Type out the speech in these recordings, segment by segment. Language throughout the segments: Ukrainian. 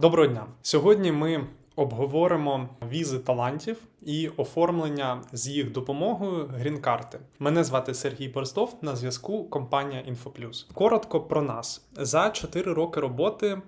Доброго дня! Сьогодні ми обговоримо візи талантів і оформлення з їх допомогою грін-карти. Мене звати Сергій Борстов. На зв'язку компанія InfoPlus. Коротко про нас за 4 роки роботи.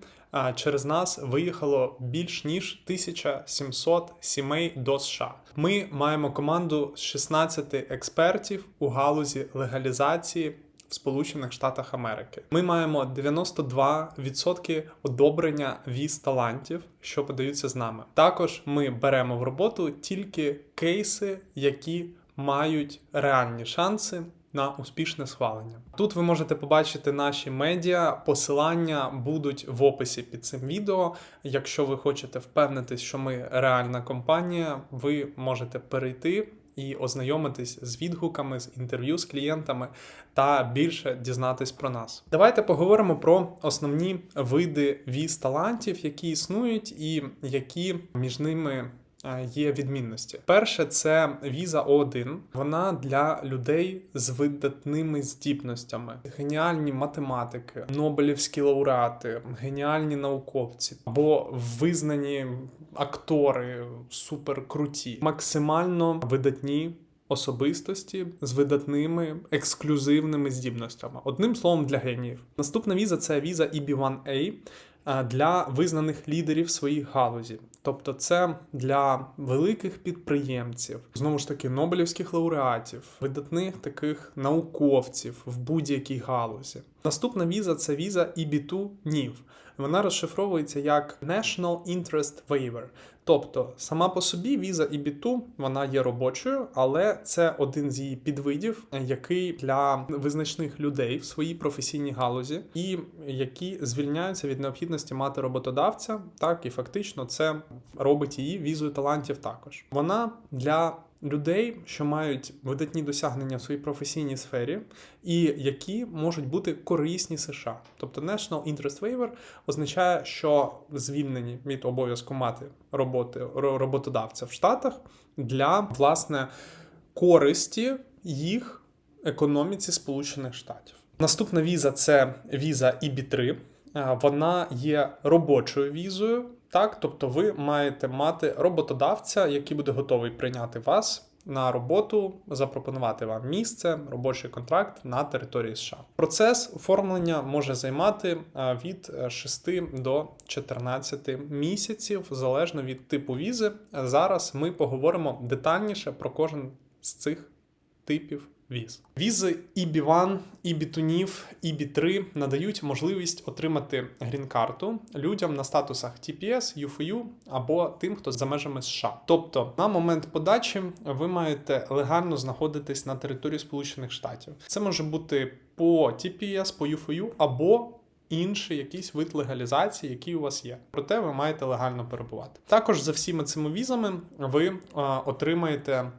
Через нас виїхало більш ніж 1700 сімей до США. Ми маємо команду з 16 експертів у галузі легалізації Сполучених Штатах Америки. Ми маємо 92% одобрення віз талантів, що подаються з нами. Також ми беремо в роботу тільки кейси, які мають реальні шанси. На успішне схвалення. Тут ви можете побачити наші медіа. Посилання будуть в описі під цим відео. Якщо ви хочете впевнитись, що ми реальна компанія, ви можете перейти і ознайомитись з відгуками, з інтерв'ю з клієнтами та більше дізнатись про нас. Давайте поговоримо про основні види віз талантів, які існують, і які між ними. Е, Є відмінності. Перше, це віза О1. Вона для людей з видатними здібностями, геніальні математики, Нобелівські лауреати, геніальні науковці або визнані актори суперкруті, максимально видатні особистості з видатними ексклюзивними здібностями. Одним словом, для геніїв. Наступна віза це віза EB1A е, для визнаних лідерів своїх галузі. Тобто, це для великих підприємців, знову ж таки, нобелівських лауреатів, видатних таких науковців в будь-якій галузі. Наступна віза це віза EB2 NIV. Вона розшифровується як National Interest Waiver. Тобто, сама по собі віза EB2 вона є робочою, але це один з її підвидів, який для визначних людей в своїй професійній галузі, і які звільняються від необхідності мати роботодавця. Так і фактично це робить її візою талантів також. Вона для людей, що мають видатні досягнення в своїй професійній сфері, і які можуть бути корисні США. Тобто National Interest Waiver означає, що звільнені від обов'язку мати роботи роботодавця в Штатах для власне користі їх економіці Сполучених Штатів. Наступна віза це віза EB3. Е, Вона є робочою візою, так, тобто ви маєте мати роботодавця, який буде готовий прийняти вас на роботу, запропонувати вам місце, робочий контракт на території США. Процес оформлення може займати е, від е, 6 до 14 місяців, залежно від типу візи. Зараз ми поговоримо детальніше про кожен з цих типів віз. Візи EB1, EB2NIV, EB3 надають можливість отримати грін-карту людям на статусах TPS, UFU або тим, хто за межами США. Тобто, на момент подачі ви маєте легально знаходитись на території Сполучених Штатів. Це може бути по TPS, по UFU або інший якийсь вид легалізації, який у вас є. Проте ви маєте легально перебувати. Також за всіми цими візами ви е, отримаєте.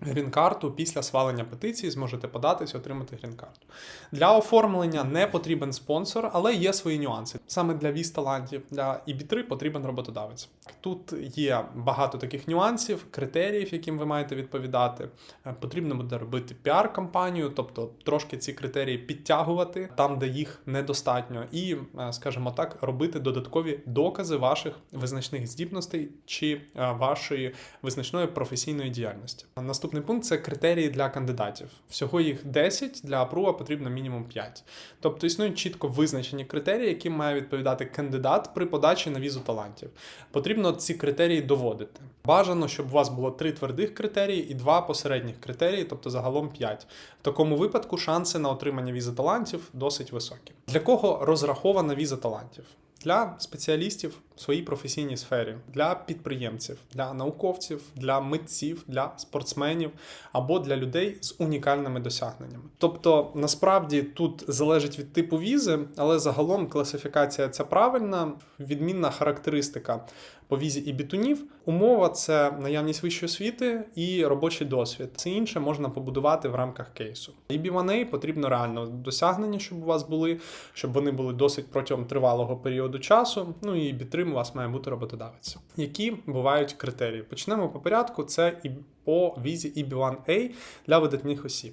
Грін-карту після свалення петиції зможете податись, отримати грін-карту. Для оформлення не потрібен спонсор, але є свої нюанси. Саме для віз талантів для EB3 потрібен роботодавець. Тут є багато таких нюансів, критеріїв, яким ви маєте відповідати. Е, Потрібно буде робити піар-кампанію, тобто трошки ці критерії підтягувати там, де їх недостатньо, і, е, скажімо так, робити додаткові докази ваших визначних здібностей чи е, вашої визначної професійної діяльності. Наступний пункт це критерії для кандидатів. Всього їх 10, для апрува потрібно мінімум 5. Тобто існують чітко визначені критерії, яким має відповідати кандидат при подачі на візу талантів. Потрібно ці критерії доводити. Бажано, щоб у вас було три твердих критерії і два посередніх критерії, тобто загалом 5. В такому випадку шанси на отримання візи талантів досить високі. Для кого розрахована віза талантів? Для спеціалістів в своїй професійній сфері, для підприємців, для науковців, для митців, для спортсменів або для людей з унікальними досягненнями. Тобто, насправді тут залежить від типу візи, але загалом класифікація ця правильна, відмінна характеристика по візі і бітунів. Умова це наявність вищої освіти і робочий досвід. Це інше можна побудувати в рамках кейсу. І B1A потрібно реально досягнення, щоб у вас були, щоб вони були досить протягом тривалого періоду часу. Ну і бітрим у вас має бути роботодавець. Які бувають критерії? Почнемо по порядку. Це і по візі EB1A для видатних осіб.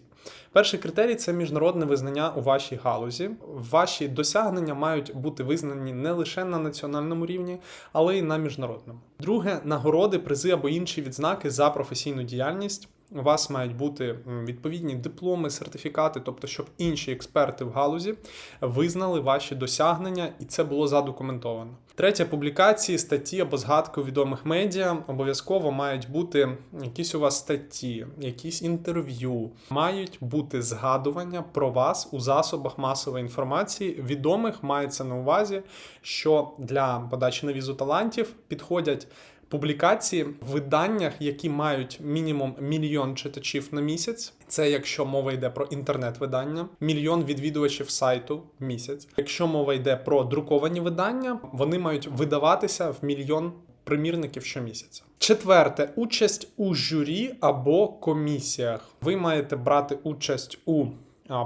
Перший критерій це міжнародне визнання у вашій галузі. Ваші досягнення мають бути визнані не лише на національному рівні, але й на міжнародному. Друге, нагороди, призи або інші відзнаки за професійну діяльність. У вас мають бути відповідні дипломи, сертифікати, тобто, щоб інші експерти в галузі визнали ваші досягнення, і це було задокументовано. Третє, публікації, статті або згадки у відомих медіа обов'язково мають бути якісь у вас статті, якісь інтерв'ю, мають бути згадування про вас у засобах масової інформації. Відомих мається на увазі, що для подачі на візу талантів підходять. Публікації в виданнях, які мають мінімум мільйон читачів на місяць. Це якщо мова йде про інтернет-видання, мільйон відвідувачів сайту в місяць. Якщо мова йде про друковані видання, вони мають видаватися в мільйон примірників щомісяця. Четверте участь у журі або комісіях. Ви маєте брати участь у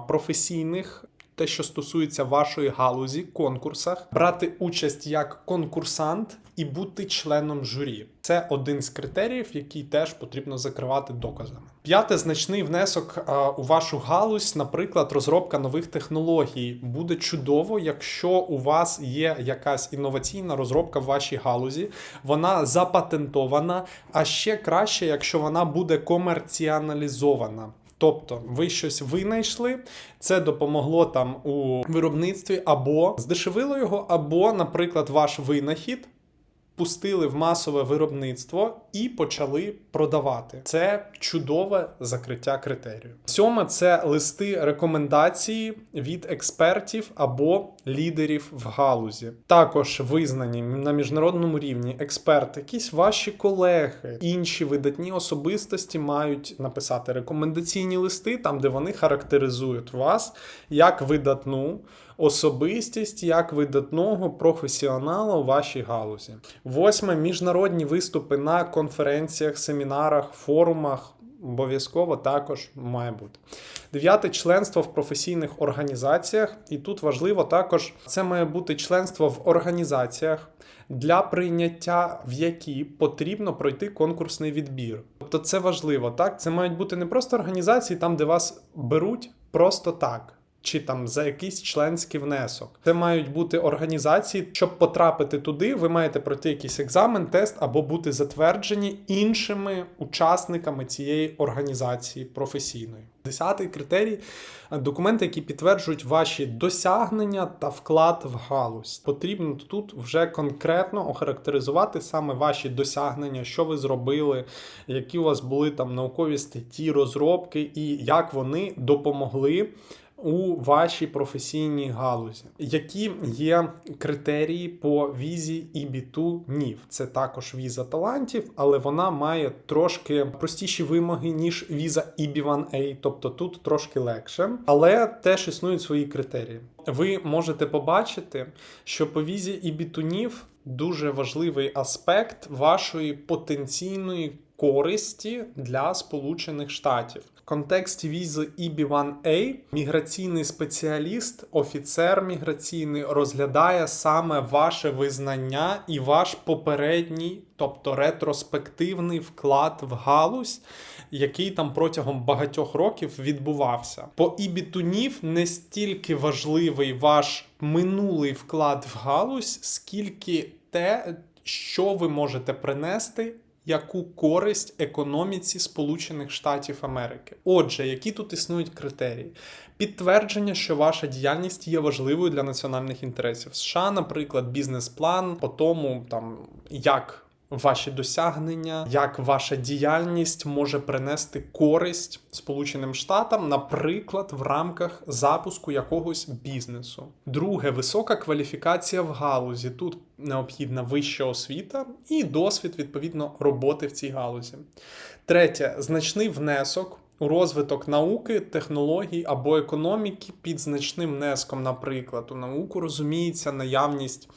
професійних. Те, що стосується вашої галузі, конкурсах, брати участь як конкурсант і бути членом журі. Це один з критеріїв, який теж потрібно закривати доказами. П'яте значний внесок а, у вашу галузь, наприклад, розробка нових технологій. Буде чудово, якщо у вас є якась інноваційна розробка в вашій галузі, вона запатентована, а ще краще, якщо вона буде комерціоналізована. Тобто ви щось винайшли, це допомогло там у виробництві, або здешевило його, або, наприклад, ваш винахід пустили в масове виробництво і почали продавати. Це чудове закриття критерію. Сьоме це листи рекомендації від експертів або лідерів в галузі. Також визнані на міжнародному рівні експерти, якісь ваші колеги, інші видатні особистості мають написати рекомендаційні листи, там де вони характеризують вас як видатну особистість як видатного професіонала у вашій галузі. Восьме міжнародні виступи на конференціях, семінарах, форумах. Обов'язково також має бути. Дев'яте членство в професійних організаціях. І тут важливо також це має бути членство в організаціях, для прийняття в які потрібно пройти конкурсний відбір. Тобто це важливо, так? Це мають бути не просто організації, там, де вас беруть просто так чи там за якийсь членський внесок. Це мають бути організації. Щоб потрапити туди, ви маєте пройти якийсь екзамен, тест або бути затверджені іншими учасниками цієї організації професійної. Десятий критерій документи, які підтверджують ваші досягнення та вклад в галузь. Потрібно тут вже конкретно охарактеризувати саме ваші досягнення, що ви зробили, які у вас були там наукові статті, розробки, і як вони допомогли у вашій професійній галузі. Які є критерії по візі EB2 NIF? Це також віза талантів, але вона має трошки простіші вимоги, ніж віза EB1A, тобто тут трошки легше, але теж існують свої критерії. Ви можете побачити, що по візі EB2 NIF дуже важливий аспект вашої потенційної користі для Сполучених Штатів. Контексті візи EB1A міграційний спеціаліст, офіцер міграційний розглядає саме ваше визнання і ваш попередній, тобто ретроспективний вклад в галузь, який там протягом багатьох років відбувався. По EB2NIF не стільки важливий ваш минулий вклад в галузь, скільки те, що ви можете принести яку користь економіці Сполучених Штатів Америки. Отже, які тут існують критерії? Підтвердження, що ваша діяльність є важливою для національних інтересів США, наприклад, бізнес-план по тому, там як ваші досягнення, як ваша діяльність може принести користь Сполученим Штатам, наприклад, в рамках запуску якогось бізнесу. Друге, висока кваліфікація в галузі. Тут необхідна вища освіта і досвід відповідно роботи в цій галузі. Третє значний внесок. У розвиток науки, технологій або економіки під значним внеском, наприклад, у науку розуміється наявність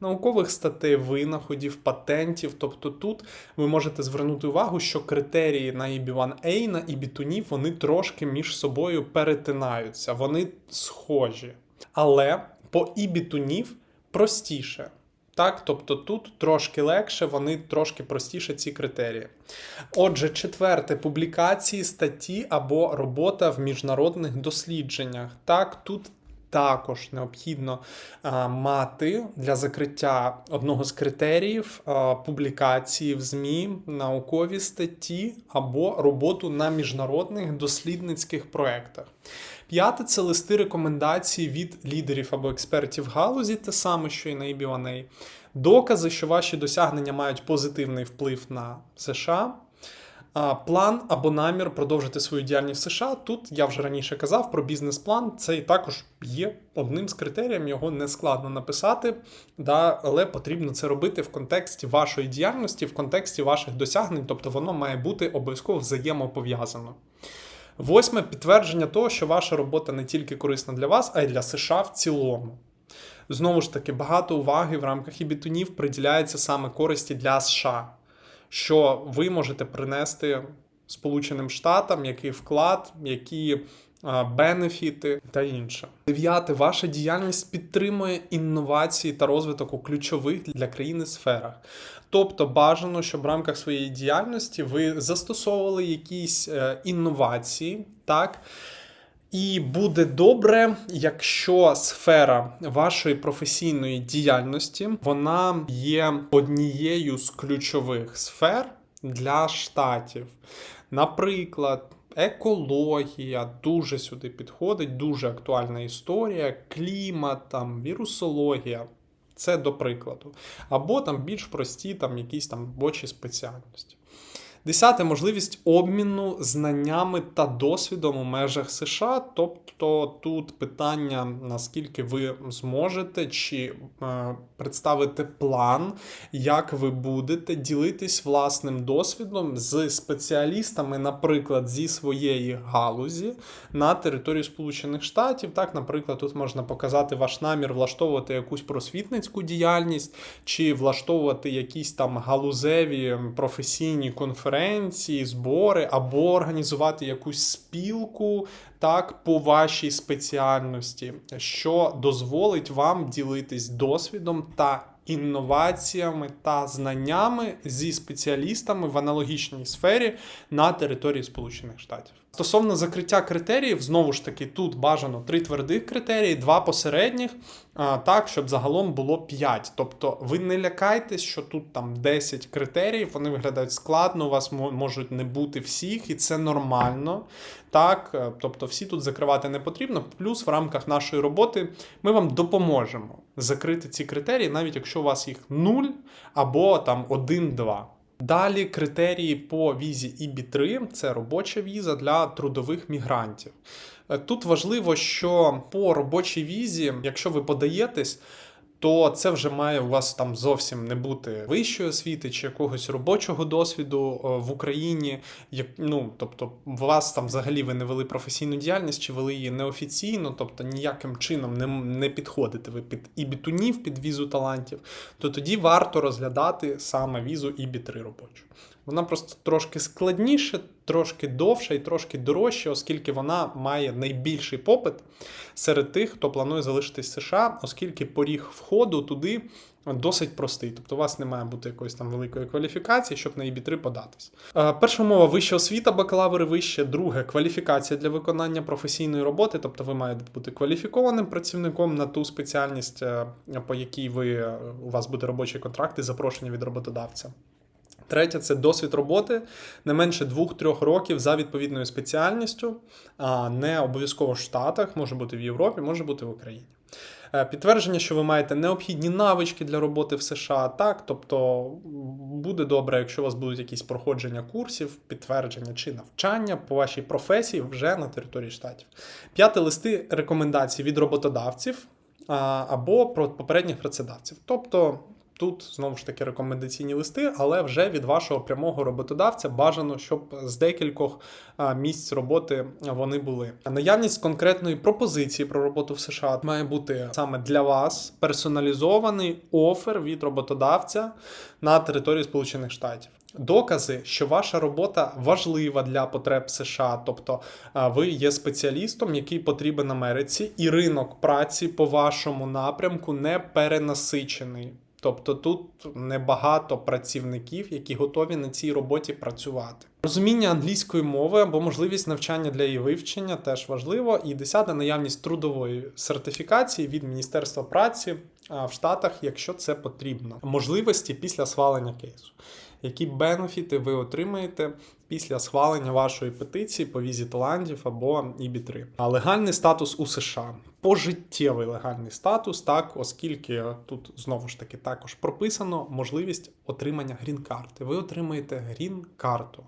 наукових статей, винаходів, патентів. Тобто тут ви можете звернути увагу, що критерії на EB1A, на EB2NIF, вони трошки між собою перетинаються, вони схожі. Але по EB2NIF простіше. Так, тобто тут трошки легше, вони трошки простіше ці критерії. Отже, четверте публікації статті або робота в міжнародних дослідженнях. Так, тут також необхідно а, мати для закриття одного з критеріїв а, публікації в ЗМІ, наукові статті або роботу на міжнародних дослідницьких проєктах. П'яте це листи рекомендацій від лідерів або експертів галузі, те саме, що і на EBA. Докази, що ваші досягнення мають позитивний вплив на США. План або намір продовжити свою діяльність в США. Тут я вже раніше казав про бізнес-план. Це і також є одним з критеріїв, його не складно написати, да, але потрібно це робити в контексті вашої діяльності, в контексті ваших досягнень, тобто воно має бути обов'язково взаємопов'язано. Восьме підтвердження того, що ваша робота не тільки корисна для вас, а й для США в цілому. Знову ж таки, багато уваги в рамках ібітунів приділяється саме користі для США, що ви можете принести Сполученим Штатам, який вклад, які бенефіти та інше. Дев'яте, ваша діяльність підтримує інновації та розвиток у ключових для країни сферах. Тобто бажано, щоб в рамках своєї діяльності ви застосовували якісь е, інновації, так? І буде добре, якщо сфера вашої професійної діяльності вона є однією з ключових сфер для штатів. Наприклад, екологія дуже сюди підходить, дуже актуальна історія, клімат, там, вірусологія. Це до прикладу. Або там більш прості, там якісь там робочі спеціальності. Десяте можливість обміну знаннями та досвідом у межах США. Тобто тут питання, наскільки ви зможете чи е, представити план, як ви будете ділитись власним досвідом з спеціалістами, наприклад, зі своєї галузі на території Сполучених Штатів. Так, наприклад, тут можна показати ваш намір влаштовувати якусь просвітницьку діяльність, чи влаштовувати якісь там галузеві професійні конференції конференції, збори, або організувати якусь спілку так, по вашій спеціальності, що дозволить вам ділитись досвідом та інноваціями та знаннями зі спеціалістами в аналогічній сфері на території Сполучених Штатів. Стосовно закриття критеріїв, знову ж таки, тут бажано три твердих критерії, два посередніх, так, щоб загалом було 5. Тобто ви не лякайтесь, що тут там 10 критеріїв, вони виглядають складно, у вас можуть не бути всіх, і це нормально. Так, е, тобто всі тут закривати не потрібно. Плюс в рамках нашої роботи ми вам допоможемо закрити ці критерії, навіть якщо у вас їх 0 або там 1-2. Далі критерії по візі EB3 це робоча віза для трудових мігрантів. Е, тут важливо, що по робочій візі, якщо ви подаєтесь, то це вже має у вас там зовсім не бути вищої освіти чи якогось робочого досвіду е, в Україні. Як, ну, Тобто, у вас там взагалі ви не вели професійну діяльність чи вели її неофіційно, тобто ніяким чином не не підходите ви під ібітунів, під візу талантів, то тоді варто розглядати саме візу ібі-3 робочу. Вона просто трошки складніше, трошки довша і трошки дорожча, оскільки вона має найбільший попит серед тих, хто планує залишитись в США, оскільки поріг входу туди досить простий. Тобто у вас не має бути якоїсь там великої кваліфікації, щоб на EB3 податись. Е, перша умова вища освіта, бакалаври вище. Друге кваліфікація для виконання професійної роботи, тобто ви маєте бути кваліфікованим працівником на ту спеціальність, е, по якій ви е, у вас буде робочий контракт і запрошення від роботодавця. Третє це досвід роботи не менше 2-3 років за відповідною спеціальністю, а не обов'язково в Штатах, може бути в Європі, може бути в Україні. Е, підтвердження, що ви маєте необхідні навички для роботи в США, так, тобто буде добре, якщо у вас будуть якісь проходження курсів, підтвердження чи навчання по вашій професії вже на території штатів. П'яте листи рекомендацій від роботодавців або попередніх працедавців. Тобто Тут знову ж таки рекомендаційні листи, але вже від вашого прямого роботодавця бажано, щоб з декількох місць роботи вони були. Наявність конкретної пропозиції про роботу в США має бути саме для вас персоналізований офер від роботодавця на території Сполучених Штатів. докази, що ваша робота важлива для потреб США, тобто ви є спеціалістом, який потрібен Америці, і ринок праці по вашому напрямку не перенасичений. Тобто тут небагато працівників, які готові на цій роботі працювати. Розуміння англійської мови або можливість навчання для її вивчення теж важливо. І десята наявність трудової сертифікації від Міністерства праці в Штатах, якщо це потрібно. Можливості після схвалення кейсу. Які бенефіти ви отримаєте після схвалення вашої петиції по візі талантів або EB3? А легальний статус у США. Пожиттєвий легальний статус, так, оскільки тут знову ж таки також прописано можливість отримання грін-карти. Ви отримаєте грін-карту.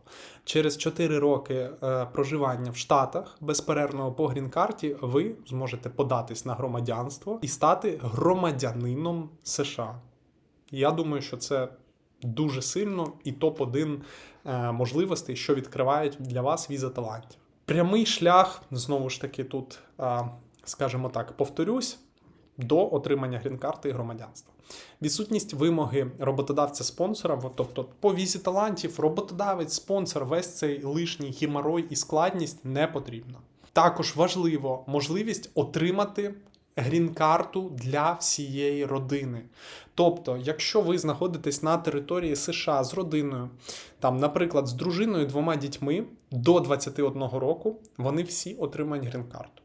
Через 4 роки е, проживання в Штатах безперервного по грін-карті ви зможете податись на громадянство і стати громадянином США. Я думаю, що це дуже сильно і топ-1 е, можливостей, що відкривають для вас віза талантів. Прямий шлях, знову ж таки, тут, е, скажімо так, повторюсь, до отримання грін-карти і громадянства. Відсутність вимоги роботодавця-спонсора, тобто по візі талантів, роботодавець, спонсор, весь цей лишній геморой і складність не потрібно. Також важливо можливість отримати грін-карту для всієї родини. Тобто, якщо ви знаходитесь на території США з родиною, там, наприклад, з дружиною, двома дітьми до 21 року, вони всі отримають грін-карту.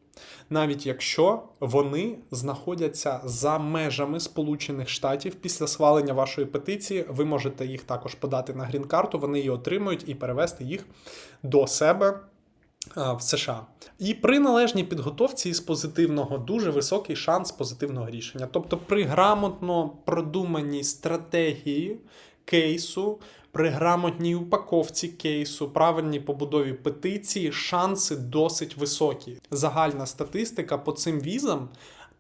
Навіть якщо вони знаходяться за межами Сполучених Штатів після схвалення вашої петиції, ви можете їх також подати на грін-карту, вони її отримують і перевести їх до себе в США. І при належній підготовці із позитивного дуже високий шанс позитивного рішення. Тобто, при грамотно продуманій стратегії кейсу, при грамотній упаковці кейсу, правильній побудові петиції, шанси досить високі. Загальна статистика по цим візам.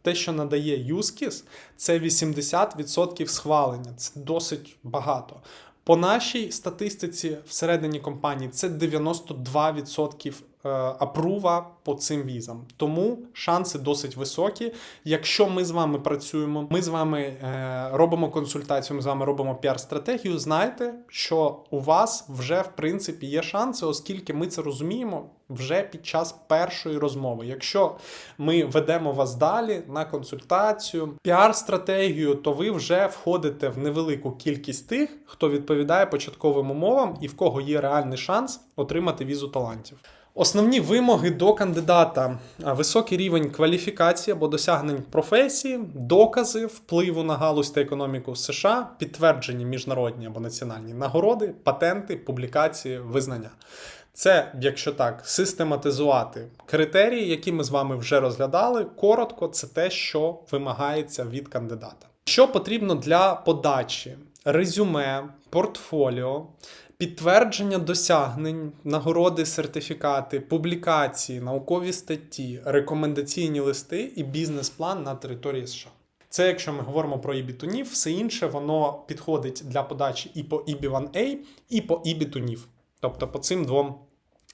Те, що надає юскіс, це 80% схвалення. Це досить багато. По нашій статистиці всередині компанії це 92% е, апрува по цим візам. Тому шанси досить високі. Якщо ми з вами працюємо, ми з вами е, робимо консультацію, ми з вами робимо піар-стратегію. Знайте, що у вас вже в принципі є шанси, оскільки ми це розуміємо вже під час першої розмови. Якщо ми ведемо вас далі на консультацію, піар-стратегію, то ви вже входите в невелику кількість тих, хто відповідає початковим умовам і в кого є реальний шанс отримати візу талантів. Основні вимоги до кандидата: високий рівень кваліфікації або досягнень професії, докази впливу на галузь та економіку США, підтверджені міжнародні або національні нагороди, патенти, публікації, визнання. Це, якщо так, систематизувати критерії, які ми з вами вже розглядали. Коротко, це те, що вимагається від кандидата. Що потрібно для подачі? Резюме, портфоліо, підтвердження досягнень, нагороди, сертифікати, публікації, наукові статті, рекомендаційні листи і бізнес-план на території США. Це якщо ми говоримо про EB-тунів, все інше воно підходить для подачі і по EB1A, і по EB-тунів. Тобто по цим двом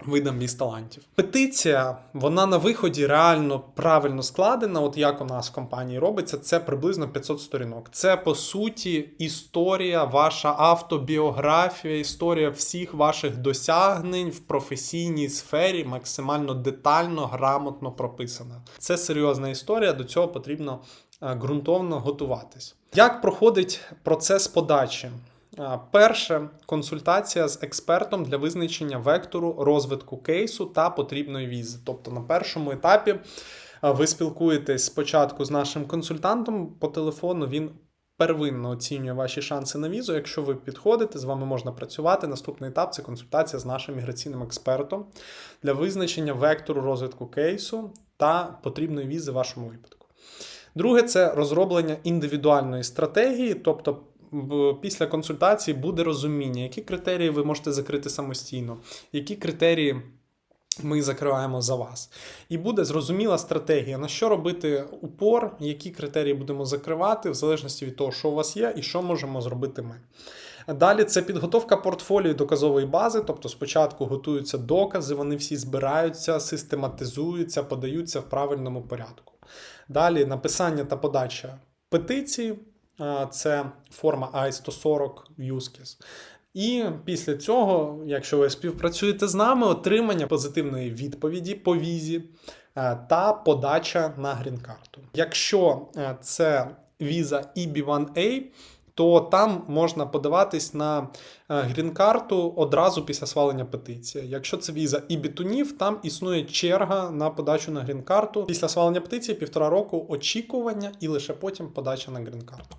видам віз талантів. Петиція, вона на виході реально правильно складена. От як у нас в компанії робиться, це приблизно 500 сторінок. Це по суті історія, ваша автобіографія, історія всіх ваших досягнень в професійній сфері, максимально детально, грамотно прописана. Це серйозна історія, до цього потрібно е, ґрунтовно готуватись. Як проходить процес подачі? Перше консультація з експертом для визначення вектору розвитку кейсу та потрібної візи. Тобто на першому етапі ви спілкуєтесь спочатку з нашим консультантом по телефону. Він первинно оцінює ваші шанси на візу. Якщо ви підходите, з вами можна працювати. Наступний етап це консультація з нашим міграційним експертом для визначення вектору розвитку кейсу та потрібної візи в вашому випадку. Друге це розроблення індивідуальної стратегії, тобто після консультації буде розуміння, які критерії ви можете закрити самостійно, які критерії ми закриваємо за вас. І буде зрозуміла стратегія, на що робити упор, які критерії будемо закривати, в залежності від того, що у вас є і що можемо зробити ми. Далі це підготовка портфоліо доказової бази, тобто спочатку готуються докази, вони всі збираються, систематизуються, подаються в правильному порядку. Далі написання та подача петиції, це форма I-140 в USCIS. І після цього, якщо ви співпрацюєте з нами, отримання позитивної відповіді по візі е, та подача на грін-карту. Якщо е, це віза E EB1A, то там можна подаватись на е, грін-карту одразу після свалення петиції. Якщо це віза і бітунів, там існує черга на подачу на грін-карту. Після свалення петиції півтора року очікування і лише потім подача на грін-карту.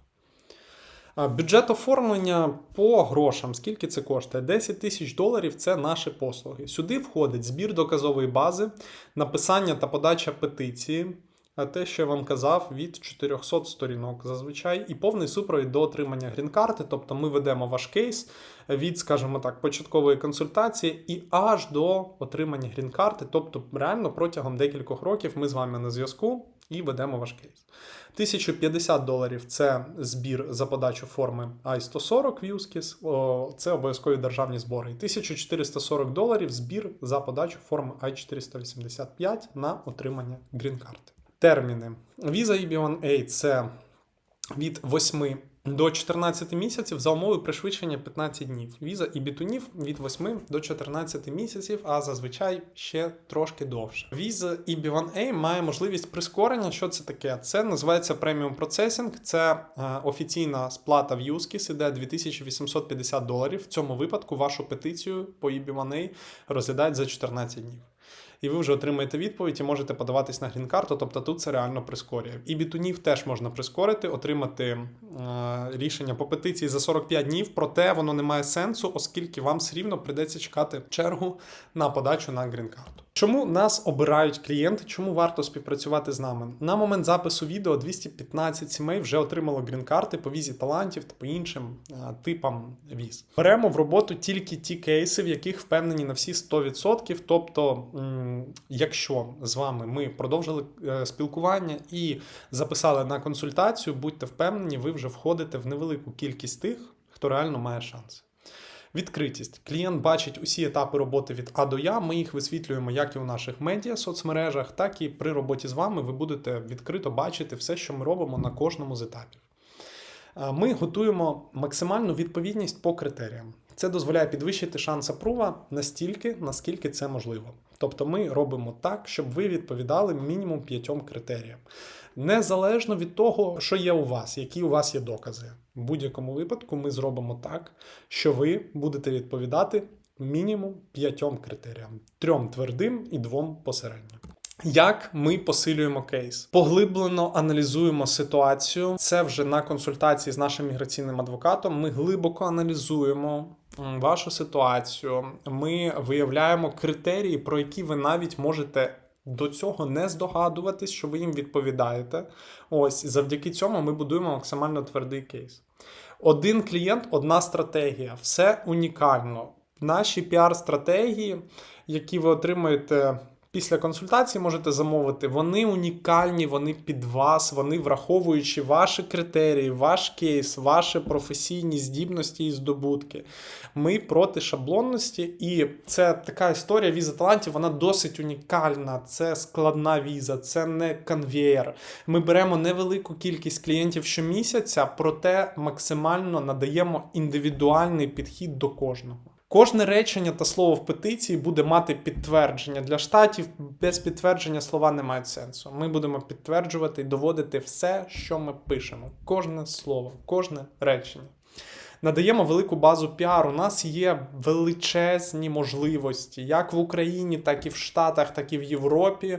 Бюджет оформлення по грошам. Скільки це коштує? 10 тисяч доларів це наші послуги. Сюди входить збір доказової бази, написання та подача петиції. Те, що я вам казав, від 400 сторінок зазвичай, і повний супровід до отримання грін-карти. Тобто ми ведемо ваш кейс від, скажімо так, початкової консультації і аж до отримання грін-карти. Тобто, реально протягом декількох років ми з вами на зв'язку і ведемо ваш кейс. 1050 доларів це збір за подачу форми I-140 в це обов'язкові державні збори. І 1440 доларів збір за подачу форми I-485 на отримання грін-карти. Терміни. Віза EB1A це від 8 до 14 місяців за умови пришвидшення 15 днів. Віза і бітунів від 8 до 14 місяців, а зазвичай ще трошки довше. Віза EB1A має можливість прискорення. Що це таке? Це називається преміум процесінг. Це е, офіційна сплата в USKIS, іде 2850 доларів. В цьому випадку вашу петицію по EB1A розглядають за 14 днів. І ви вже отримаєте відповідь і можете подаватись на грін-карту, тобто тут це реально прискорює. І бітунів теж можна прискорити, отримати е, рішення по петиції за 45 днів, проте воно не має сенсу, оскільки вам все рівно прийдеться чекати чергу на подачу на грін-карту. Чому нас обирають клієнти? Чому варто співпрацювати з нами? На момент запису відео 215 сімей вже отримало грін-карти по візі талантів та по іншим е, типам віз. Беремо в роботу тільки ті кейси, в яких впевнені на всі 100%. Тобто, якщо з вами ми продовжили е, спілкування і записали на консультацію, будьте впевнені, ви вже входите в невелику кількість тих, хто реально має шанси. Відкритість. Клієнт бачить усі етапи роботи від А до Я. Ми їх висвітлюємо як і у наших медіа соцмережах, так і при роботі з вами ви будете відкрито бачити все, що ми робимо на кожному з етапів. Е, Ми готуємо максимальну відповідність по критеріям. Це дозволяє підвищити шанс апрува настільки, наскільки це можливо. Тобто ми робимо так, щоб ви відповідали мінімум п'ятьом критеріям. Незалежно від того, що є у вас, які у вас є докази. В будь-якому випадку ми зробимо так, що ви будете відповідати мінімум п'ятьом критеріям: трьом твердим і двом посереднім. Як ми посилюємо кейс? Поглиблено аналізуємо ситуацію. Це вже на консультації з нашим міграційним адвокатом. Ми глибоко аналізуємо вашу ситуацію. Ми виявляємо критерії, про які ви навіть можете до цього не здогадуватись, що ви їм відповідаєте. Ось завдяки цьому ми будуємо максимально твердий кейс. Один клієнт, одна стратегія. Все унікально. Наші піар-стратегії, які ви отримуєте після консультації, можете замовити. Вони унікальні, вони під вас, вони враховуючи ваші критерії, ваш кейс, ваші професійні здібності і здобутки. Ми проти шаблонності, і це така історія віза талантів. Вона досить унікальна. Це складна віза, це не конвеєр. Ми беремо невелику кількість клієнтів щомісяця, проте максимально надаємо індивідуальний підхід до кожного. Кожне речення та слово в петиції буде мати підтвердження для штатів. Без підтвердження слова не мають сенсу. Ми будемо підтверджувати і доводити все, що ми пишемо. Кожне слово, кожне речення. Надаємо велику базу піару. У нас є величезні можливості, як в Україні, так і в Штатах, так і в Європі.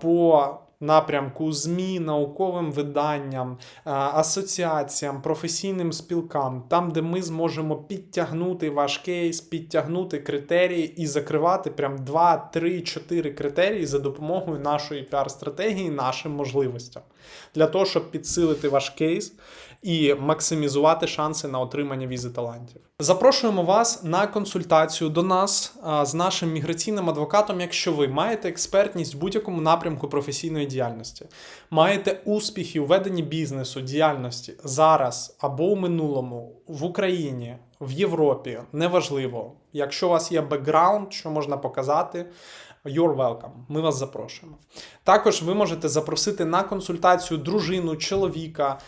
По напрямку ЗМІ, науковим виданням, асоціаціям, професійним спілкам, там, де ми зможемо підтягнути ваш кейс, підтягнути критерії і закривати прям 2, 3, 4 критерії за допомогою нашої піар-стратегії, нашим можливостям. Для того, щоб підсилити ваш кейс і максимізувати шанси на отримання візи талантів. Запрошуємо вас на консультацію до нас з нашим міграційним адвокатом, якщо ви маєте експертність в будь-якому напрямку професійної діяльності, маєте успіхи у веденні бізнесу, діяльності зараз або у минулому в Україні, в Європі, неважливо. Якщо у вас є бекграунд, що можна показати, You're welcome. Ми вас запрошуємо. Також ви можете запросити на консультацію дружину, чоловіка.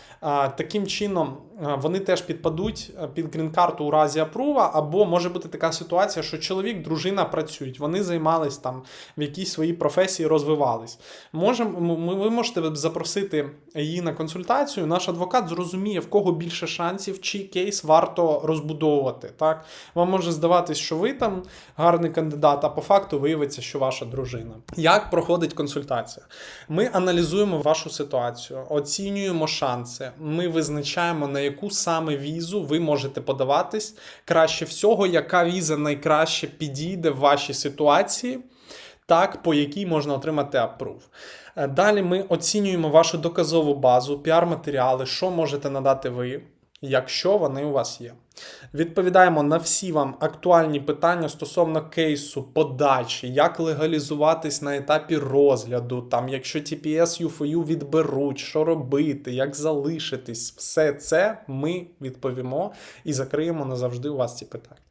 Таким чином вони теж підпадуть під грін-карту у разі апрува, або може бути така ситуація, що чоловік, дружина працюють, вони займались там в якійсь своїй професії, розвивались. Можем, м- ми- ви можете запросити її на консультацію. Наш адвокат зрозуміє, в кого більше шансів, чий кейс варто розбудовувати. Так? Вам може здаватись, що ви там гарний кандидат, а по факту виявиться, що ваша дружина. Як проходить консультація? Ми аналізуємо вашу ситуацію, оцінюємо шанси. Ми визначаємо, на яку саме візу ви можете подаватись. Краще всього, яка віза найкраще підійде в вашій ситуації, так, по якій можна отримати апрув. Е, Далі ми оцінюємо вашу доказову базу, піар-матеріали, що можете надати ви, якщо вони у вас є. Відповідаємо на всі вам актуальні питання стосовно кейсу, подачі, як легалізуватись на етапі розгляду, там, якщо TPS UFU відберуть, що робити, як залишитись, все це ми відповімо і закриємо назавжди у вас ці питання.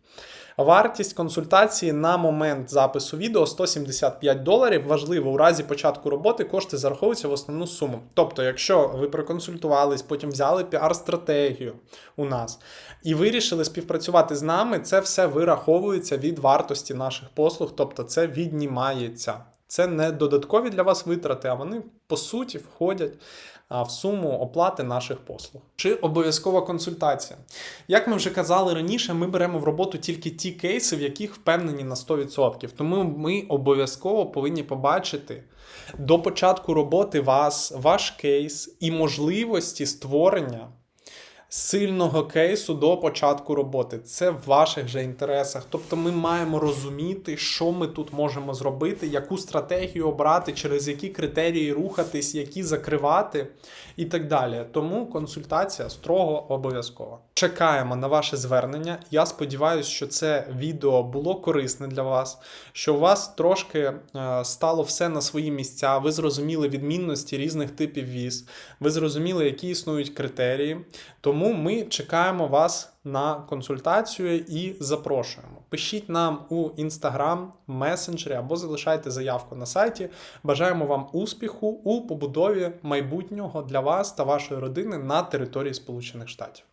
Вартість консультації на момент запису відео 175 доларів. Важливо, у разі початку роботи кошти зараховуються в основну суму. Тобто, якщо ви проконсультувались, потім взяли піар-стратегію у нас і вирішили співпрацювати з нами, це все вираховується від вартості наших послуг, тобто це віднімається. Це не додаткові для вас витрати, а вони по суті входять в суму оплати наших послуг. Чи обов'язкова консультація? Як ми вже казали раніше, ми беремо в роботу тільки ті кейси, в яких впевнені на 100%. Тому ми обов'язково повинні побачити до початку роботи вас, ваш кейс і можливості створення сильного кейсу до початку роботи. Це в ваших же інтересах. Тобто ми маємо розуміти, що ми тут можемо зробити, яку стратегію обрати, через які критерії рухатись, які закривати і так далі. Тому консультація строго обов'язкова. Чекаємо на ваше звернення. Я сподіваюся, що це відео було корисне для вас, що у вас трошки е, стало все на свої місця. Ви зрозуміли відмінності різних типів віз, ви зрозуміли, які існують критерії. Тому ми чекаємо вас на консультацію і запрошуємо. Пишіть нам у інстаграм, месенджері або залишайте заявку на сайті. Бажаємо вам успіху у побудові майбутнього для вас та вашої родини на території Сполучених Штатів.